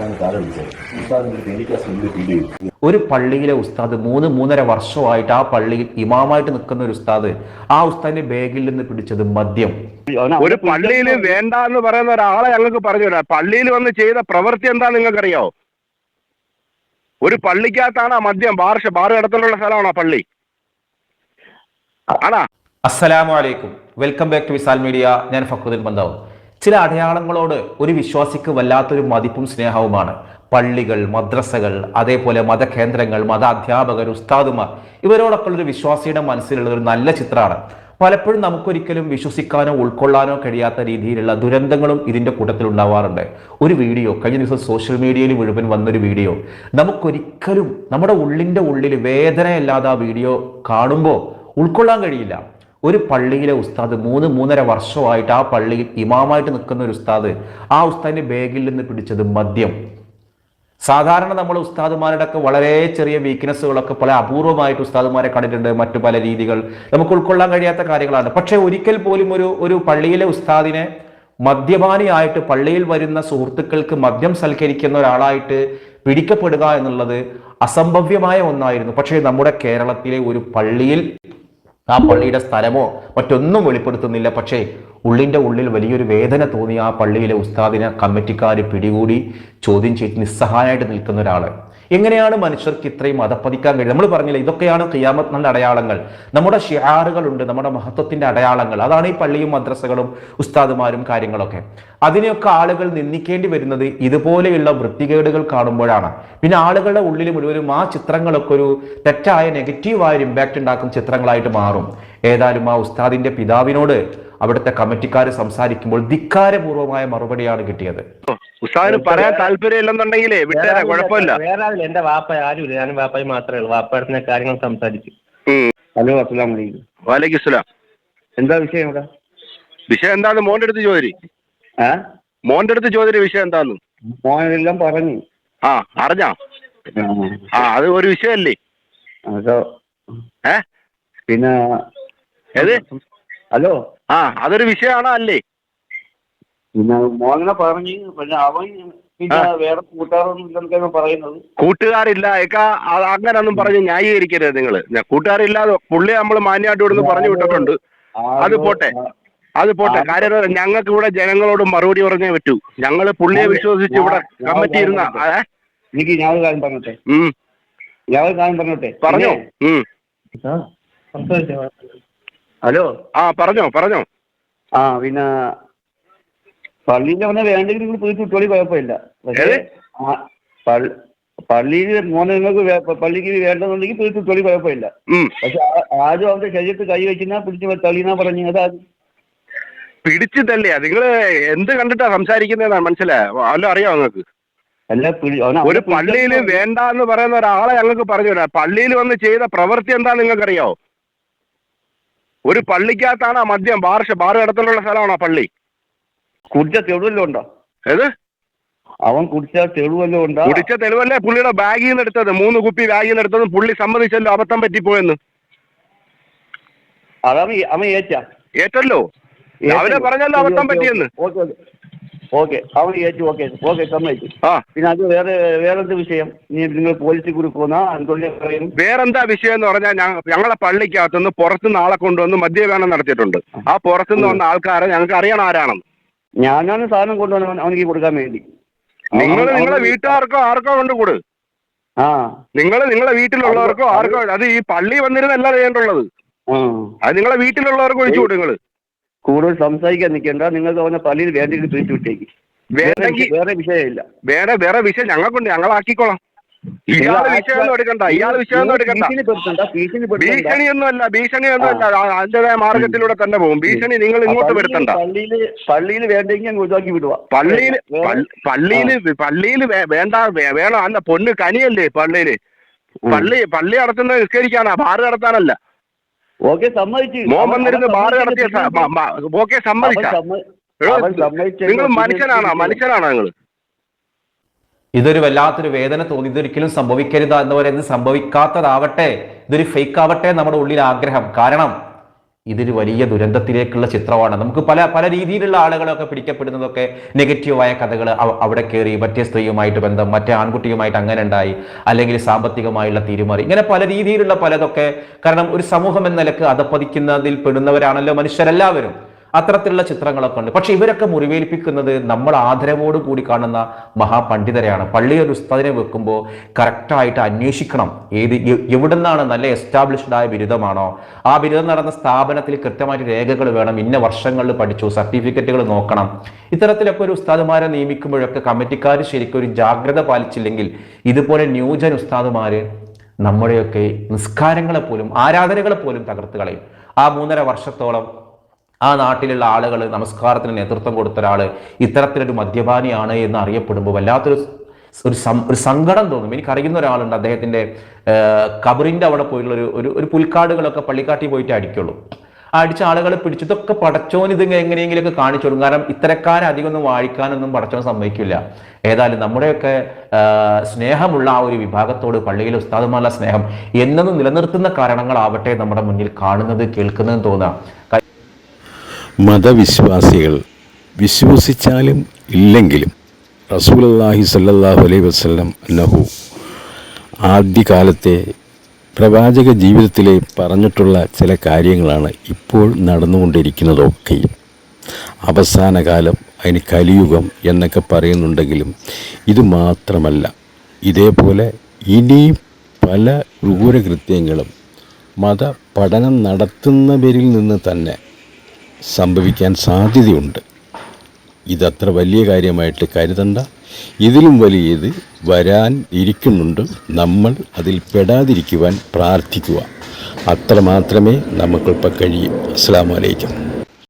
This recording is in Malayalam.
ഉസ്താദിന് കാലം വിളിച്ചത് ഉസ്താദിന്റെ എനിക്ക് ആ സ്മെല്ല് ഫീൽ ചെയ്തു ഒരു പള്ളിയിലെ ഉസ്താദ് മൂന്ന് മൂന്നര വർഷമായിട്ട് ആ പള്ളിയിൽ ഇമാമായിട്ട് നിൽക്കുന്ന ഒരു ഉസ്താദ് ആ ഉസ്താദിന്റെ ബാഗിൽ നിന്ന് പിടിച്ചത് മദ്യം. ഒരു പള്ളിയിൽ വേണ്ട എന്ന് പറയുന്ന ഒരാളെ ഞങ്ങൾക്ക് പറഞ്ഞു തരാം. പള്ളിയിൽ വന്ന് ചെയ്ത പ്രവൃത്തി എന്താ നിങ്ങൾക്കറിയാവോ ഒരു പള്ളിക്കകത്താണ് ആ മദ്യം. ബാർ ബാർ ഇടത്തിലുള്ള ആ പള്ളി. ആണാ? അസ്സലാമു അലൈക്കും. Welcome back to Visal media. ഞാൻ ഫക്രുദ്ദീൻ ബന്ധാവ് ചില അടയാളങ്ങളോട് ഒരു വിശ്വാസിക്ക് വല്ലാത്തൊരു മതിപ്പും സ്നേഹവുമാണ്. പള്ളികൾ മദ്രസകൾ അതേപോലെ മതകേന്ദ്രങ്ങൾ മത അധ്യാപകർ ഉസ്താദുമാർ ഇവരോടൊക്കെ ഒരു വിശ്വാസിയുടെ മനസ്സിലുള്ള ഒരു നല്ല ചിത്രമാണ്. പലപ്പോഴും നമുക്കൊരിക്കലും വിശ്വസിക്കാനോ ഉൾക്കൊള്ളാനോ കഴിയാത്ത രീതിയിലുള്ള ദുരന്തങ്ങളും ഇതിന്റെ കൂട്ടത്തിൽ ഉണ്ടാവാറുണ്ട്. ഒരു വീഡിയോ കഴിഞ്ഞ ദിവസം സോഷ്യൽ മീഡിയയിൽ മുഴുവൻ വന്നൊരു വീഡിയോ. നമുക്കൊരിക്കലും നമ്മുടെ ഉള്ളിന്റെ ഉള്ളിൽ വേദനയല്ലാതെ ആ വീഡിയോ കാണുമ്പോൾ ഉൾക്കൊള്ളാൻ കഴിയില്ല. ഒരു പള്ളിയിലെ ഉസ്താദ് മൂന്ന് മൂന്നര വർഷമായിട്ട് ആ പള്ളിയിൽ ഇമാമായിട്ട് നിൽക്കുന്ന ഒരു ഉസ്താദ് ആ ഉസ്താദിന്റെ ബാഗിൽ നിന്ന് പിടിച്ചത് മദ്യം. സാധാരണ നമ്മൾ ഉസ്താദുമാരുടെ ഒക്കെ വളരെ ചെറിയ വീക്ക്നെസ്സുകളൊക്കെ പല അപൂർവമായിട്ട് ഉസ്താദുമാരെ കണ്ടിട്ടുണ്ട് മറ്റു പല രീതികൾ. നമുക്ക് ഉൾക്കൊള്ളാൻ കഴിയാത്ത കാര്യങ്ങളാണ്. പക്ഷേ ഒരിക്കൽ പോലും ഒരു ഒരു പള്ളിയിലെ ഉസ്താദിനെ മദ്യപാനിയായിട്ട് പള്ളിയിൽ വരുന്ന സുഹൃത്തുക്കൾക്ക് മദ്യം സൽക്കരിക്കുന്ന ഒരാളായിട്ട് പിടിക്കപ്പെടുക എന്നുള്ളത് അസംഭവ്യമായ ഒന്നായിരുന്നു. പക്ഷേ നമ്മുടെ കേരളത്തിലെ ഒരു പള്ളിയിൽ ആ പള്ളിയുടെ സ്ഥലമോ മറ്റൊന്നും വെളിപ്പെടുത്തുന്നില്ല. പക്ഷേ ഉള്ളിന്റെ ഉള്ളിൽ വലിയൊരു വേദന തോന്നി ആ പള്ളിയിലെ ഉസ്താദിനെ കമ്മിറ്റിക്കാർ പിടികൂടി ചോദ്യം ചെയ്ത് നിസ്സഹായമായിട്ട് നിൽക്കുന്ന ഒരാൾ എങ്ങനെയാണ് മനുഷ്യർക്ക് ഇത്രയും മതപ്പതിക്കാൻ കഴിയും നമ്മൾ പറഞ്ഞില്ല ഇതൊക്കെയാണ് നല്ല അടയാളങ്ങൾ. നമ്മുടെ ഷിയാറുകളുണ്ട് നമ്മുടെ മഹത്വത്തിന്റെ അടയാളങ്ങൾ. അതാണ് ഈ പള്ളിയും മദ്രസകളും ഉസ്താദുമാരും കാര്യങ്ങളൊക്കെ. അതിനെയൊക്കെ ആളുകൾ നിന്ദിക്കേണ്ടി വരുന്നത് ഇതുപോലെയുള്ള വൃത്തികേടുകൾ കാണുമ്പോഴാണ്. പിന്നെ ആളുകളുടെ ഉള്ളിൽ മുഴുവനും ആ ചിത്രങ്ങളൊക്കെ ഒരു തെറ്റായ നെഗറ്റീവായ ഒരു ഇമ്പാക്റ്റ് ഉണ്ടാക്കുന്ന ചിത്രങ്ങളായിട്ട് മാറും. ഏതായാലും ആ ഉസ്താദിന്റെ പിതാവിനോട് അവിടുത്തെ കമ്മിറ്റിക്കാർ സംസാരിക്കുമ്പോൾ ധിക്കാരപൂർവമായ മറുപടിയാണ് കിട്ടിയത്. ഉസ്താദിന് പറയാൻ താല്പര്യമില്ലെന്നുണ്ടെങ്കിലേ വിട്ടേരാ കുഴപ്പമില്ല. വേറെ ആരില്ല എന്റെ വാപ്പ ആരുമില്ല ഞാൻ വാപ്പായി മാത്രമേ ഉള്ളൂ. വാപ്പയുടെ കാര്യങ്ങൾ സംസാരിച്ചു. ഹലോ അസ്സലാം വലൈക്കും വാലേക്കും ഇസ്ലാം എന്താ വിഷയം ഇവിടെ? വിഷയം എന്താന്ന് മോന്റെ അടുത്ത് ചോദരി. ആ മോന്റെ അടുത്ത് ചോദരി വിഷയം എന്താന്ന്. മോനെല്ലാം പറഞ്ഞു. ആ അറിഞ്ഞാ? ആ അത് ഒരു വിഷയമല്ലേ? അതോ ഏ? പിന്നെ ഏത്? ഹലോ? ആ അതൊരു വിഷയമാണോ അല്ലേ? പിന്നെ മോനെ പറഞ്ഞു പിന്നെ അവൻ പിന്നെ വേറെ കൂട്ടുകാരൊന്നും പറയുന്നത്. കൂട്ടുകാരില്ല അങ്ങനൊന്നും പറഞ്ഞ് ന്യായീകരിക്കരുത് നിങ്ങൾ കൂട്ടുകാരില്ലാതെ പുള്ളി നമ്മൾ മാന്യമായിട്ട് ഇവിടുന്ന് പറഞ്ഞു വിട്ടിട്ടുണ്ട്. അത് പോട്ടെ. അത് പോട്ടെ. കാര്യം ഞങ്ങൾക്ക് ഇവിടെ ജനങ്ങളോട് മറുപടി പറഞ്ഞേ പറ്റൂ. ഞങ്ങൾ പുള്ളിയെ വിശ്വസിച്ച് ഇവിടെ കമ്മിറ്റി ഇരുന്ന എനിക്ക് ഞാൻ ഒരു കാര്യം പറഞ്ഞോട്ടെ. ഞാൻ ഒരു കാര്യം പറഞ്ഞോട്ടെ? പറഞ്ഞോ. ഹലോ ആ പറഞ്ഞോ പറഞ്ഞോ. ആ പിന്നെ പള്ളിയിൽ അവനെ വേണ്ടെങ്കിൽ നിങ്ങൾ പോയിട്ട് വിട്ടോളി കുഴപ്പമില്ല. പക്ഷേ ആ, പള്ളി- പള്ളിയിൽ മോനെ നിങ്ങൾക്ക് വേ- പള്ളിക്ക് വേണ്ടെന്നുണ്ടെങ്കിൽ പോയിട്ട് വിട്ടോളി കുഴപ്പമില്ല. ഉം. പക്ഷെ ആ- ആരും അവന്റെ ശരീരത്തിൽ കൈ വെച്ചിനാ പിടിച്ച് തള്ളിനാ പറഞ്ഞു അതാ പിടിച്ചു തള്ളിയാ നിങ്ങൾ എന്ത് കണ്ടിട്ടാ സംസാരിക്കുന്നതെന്നാ മനസ്സിലായോ അറിയാം നിങ്ങൾക്ക്? അല്ല പിടി- അവനെ ഒരു അവനെ പള്ളിയിൽ വേണ്ട എന്ന് പറയുന്ന ഒരാളെ ഞങ്ങൾക്ക് പറഞ്ഞു തരാം. പള്ളിയിൽ വന്ന് ചെയ്ത പ്രവൃത്തി എന്താ നിങ്ങൾക്കറിയാവോ? ഒരു പള്ളിക്കകത്താണ് ആ മദ്യം. ബാർ ബാർ ഇടത്തിലുള്ള ആ പള്ളി? കുടിച്ച തെളിവല്ലോ ഉണ്ടോ? ഏത്? അവൻ കുടിച്ച തെളിവല്ലോ ഉണ്ടോ? കുടിച്ച തെളിവല്ലേ പുള്ളിയുടെ ബാഗിൽ നിന്ന് എടുത്തത്. മൂന്ന് കുപ്പി ബാഗിൽ നിന്ന് എടുത്തതും പുള്ളി സമ്മതിച്ചല്ലോ അബദ്ധം പറ്റിപ്പോയെന്ന്. അതവൻ അവൻ ഏറ്റ. ഏറ്റല്ലോ? അവനെ പറഞ്ഞല്ലോ അബദ്ധം പറ്റിയെന്ന്. ഓക്കെ. അവർ ഏറ്റു ഓക്കെ. ഓക്കെ സമ്മതിച്ചു. ആ. പിന്നെ അത് വേറെ വേറെന്ത് വിഷയം? നിങ്ങൾ പോലീസിൽ എന്തുകൊണ്ട് പറയും. വേറെന്താ വിഷയം എന്ന് പറഞ്ഞാൽ ഞങ്ങളെ പള്ളിക്കകത്തുനിന്ന് പുറത്തുനിന്ന് ആളെ കൊണ്ടുവന്ന് മദ്യപാനം നടത്തിയിട്ടുണ്ട്. ആ പുറത്തുനിന്ന് വന്ന ആൾക്കാരെ ഞങ്ങൾക്ക് അറിയണം ആരാണെന്ന്. ഞാനാണ് സാധനം കൊണ്ടുവന്ന അവനിക്ക് കൊടുക്കാൻ വേണ്ടി. നിങ്ങൾ നിങ്ങളെ വീട്ടുകാർക്കോ ആർക്കോ കൊണ്ട് കൊടു. ആ. നിങ്ങൾ നിങ്ങളെ വീട്ടിലുള്ളവർക്കോ ആർക്കോ അത് ഈ പള്ളി വന്നിരുന്നല്ല ചെയ്യേണ്ടുള്ളത്. അത് നിങ്ങളെ വീട്ടിലുള്ളവർക്ക് ഒഴിച്ചു കൊടു നിങ്ങൾ കൂടുതൽ സംസാരിക്കാൻ നിൽക്കണ്ട. നിങ്ങൾക്ക് അവനെ പള്ളിയിൽ വേണ്ടെങ്കിൽ തിരിച്ചു വിട്ടേക്ക്. വേറെ വേറെ വിഷയമില്ല. വേറെ വേറെ വിഷയം ഞങ്ങൾക്കുണ്ട്. ഇയാൾ വിഷയമൊന്നും എടുക്കണ്ട. ഇയാൾ വിഷയമൊന്നും എടുക്കണ്ട. ഭീഷണിയൊന്നുമല്ല ഭീഷണിയൊന്നും അല്ല ആ- അതിന്റേതായ മാർഗത്തിലൂടെ തന്നെ പോകും. ഭീഷണി നിങ്ങൾ ഇങ്ങോട്ട് വരുത്തണ്ട. പള്ളിയിൽ പള്ളിയിൽ വേണ്ടെങ്കിൽ ഒഴിവാക്കി വിടുക പള്ളിയിൽ പള്ളിയിൽ പള്ളിയിൽ വേണ്ട. വേണം. അല്ല പൊന്ന് കനിയല്ലേ പള്ളിയിൽ പള്ളി പള്ളി നടത്തുന്നത് നിസ്കരിക്കാനാ ബാറ് നടത്താനല്ല. ഓക്കെ സമ്മതിച്ചു. മോൻ അവൻ- വന്നിരുന്ന് അവൻ ബാറ് നടത്തിയ സമ്മതിച്ചു. ഓക്കെ സമ്മതിച്ച. അവൻ സമ്മതിച്ചു. നിങ്ങൾ മനുഷ്യനാണോ? മനുഷ്യനാണോ നിങ്ങൾ? ഇതൊരു വല്ലാത്തൊരു വേദന തോന്നി. ഇതൊരിക്കലും സംഭവിക്കരുത് എന്ന് പറയുന്നത് സംഭവിക്കാത്തതാവട്ടെ. ഇതൊരു ഫേക്ക് ആവട്ടെ നമ്മുടെ ഉള്ളിൽ ആഗ്രഹം. കാരണം ഇതൊരു വലിയ ദുരന്തത്തിലേക്കുള്ള ചിത്രമാണ്. നമുക്ക് പല പല രീതിയിലുള്ള ആളുകളൊക്കെ പിടിക്കപ്പെടുന്നതൊക്കെ നെഗറ്റീവായ കഥകൾ അവിടെ കയറി മറ്റേ സ്ത്രീയുമായിട്ട് ബന്ധം മറ്റേ ആൺകുട്ടിയുമായിട്ട് അങ്ങനെ ഉണ്ടായി അല്ലെങ്കിൽ സാമ്പത്തികമായുള്ള തീരുമാറി. ഇങ്ങനെ പല രീതിയിലുള്ള പലതൊക്കെ കാരണം ഒരു സമൂഹം എന്ന നിലയ്ക്ക് അധപ്പതിക്കുന്നതിൽ പെടുന്നവരാണല്ലോ മനുഷ്യരെല്ലാവരും. അത്തരത്തിലുള്ള ചിത്രങ്ങളൊക്കെ ഉണ്ട്. പക്ഷെ ഇവരൊക്കെ മുറിവേൽപ്പിക്കുന്നത് നമ്മൾ ആദരവോട് കൂടി കാണുന്ന മഹാപണ്ഡിതരെയാണ്. പള്ളിയിൽ ഒരു ഉസ്താദിനെ വെക്കുമ്പോൾ കറക്റ്റായിട്ട് അന്വേഷിക്കണം. ഏത് എവിടെ നിന്നാണ് നല്ല എസ്റ്റാബ്ലിഷ്ഡ് ആയ ബിരുദമാണോ? ആ ബിരുദം നടന്ന സ്ഥാപനത്തിൽ കൃത്യമായിട്ട് രേഖകൾ വേണം. ഇന്ന വർഷങ്ങളിൽ പഠിച്ചു. സർട്ടിഫിക്കറ്റുകൾ നോക്കണം. ഇത്തരത്തിലൊക്കെ ഒരു ഉസ്താദുമാരെ നിയമിക്കുമ്പോഴൊക്കെ കമ്മിറ്റിക്കാർ ശരിക്കും ഒരു ജാഗ്രത പാലിച്ചില്ലെങ്കിൽ ഇതുപോലെ ന്യൂജൻ ഉസ്താദുമാർ നമ്മുടെയൊക്കെ നിസ്കാരങ്ങളെ പോലും ആരാധനകളെ പോലും തകർത്ത് കളയും. ആ മൂന്നര വർഷത്തോളം ആ നാട്ടിലുള്ള ആളുകൾ നമസ്കാരത്തിന് നേതൃത്വം കൊടുത്ത ഒരാൾ ഇത്തരത്തിലൊരു മദ്യപാനിയാണ് എന്ന് അറിയപ്പെടുമ്പോൾ വല്ലാത്തൊരു ഒരു ഒരു സങ്കടം തോന്നും. എനിക്കറിയുന്ന ഒരാളുണ്ട് അദ്ദേഹത്തിന്റെ കബറിന്റെ അവിടെ പോയിട്ടുള്ള ഒരു ഒരു ഒരു പുൽക്കാടുകളൊക്കെ പള്ളിക്കാട്ടി പോയിട്ട് അടിക്കുള്ളൂ. അടിച്ച ആളുകളെ പിടിച്ചിട്ടൊക്കെ പടച്ചോൻ ഇത് എങ്ങനെയെങ്കിലുമൊക്കെ കാണിച്ചു കൊടുക്കും. കാരണം ഇത്തരക്കാരെ അധികം ഒന്നും വാഴിക്കാനൊന്നും പടച്ചോൻ സമ്മതിക്കില്ല. ഏതായാലും നമ്മുടെയൊക്കെ സ്നേഹമുള്ള ആ ഒരു വിഭാഗത്തോട് പള്ളിയിലെ ഉസ്താദുമാരുടെ സ്നേഹം എന്നും നിലനിർത്തുന്ന കാരണങ്ങളാവട്ടെ നമ്മുടെ മുന്നിൽ കാണുന്നത് കേൾക്കുന്നതെന്ന് തോന്നാം. മതവിശ്വാസികൾ വിശ്വസിച്ചാലും ഇല്ലെങ്കിലും റസൂലുള്ളാഹി സല്ലാഹു അലൈ വസ്ലം നഹു ആദ്യകാലത്തെ പ്രവാചക ജീവിതത്തിലെ പറഞ്ഞിട്ടുള്ള ചില കാര്യങ്ങളാണ് ഇപ്പോൾ നടന്നുകൊണ്ടിരിക്കുന്നതൊക്കെയും അവസാന കാലം അതിന് കലിയുഗം എന്നൊക്കെ പറയുന്നുണ്ടെങ്കിലും ഇത് മാത്രമല്ല. ഇതേപോലെ ഇനിയും പല ക്രൂരകൃത്യങ്ങളും മത പഠനം നടത്തുന്നവരിൽ നിന്ന് തന്നെ സംഭവിക്കാൻ സാധ്യതയുണ്ട്. ഇതത്ര വലിയ കാര്യമായിട്ട് കരുതണ്ട. ഇതിലും വലിയത് വരാൻ ഇരിക്കുന്നുണ്ട്. നമ്മൾ അതിൽ പെടാതിരിക്കുവാൻ പ്രാർത്ഥിക്കുക. അത്ര മാത്രമേ നമുക്കിപ്പോൾ കഴിയും. അസ്സാം വലൈക്കും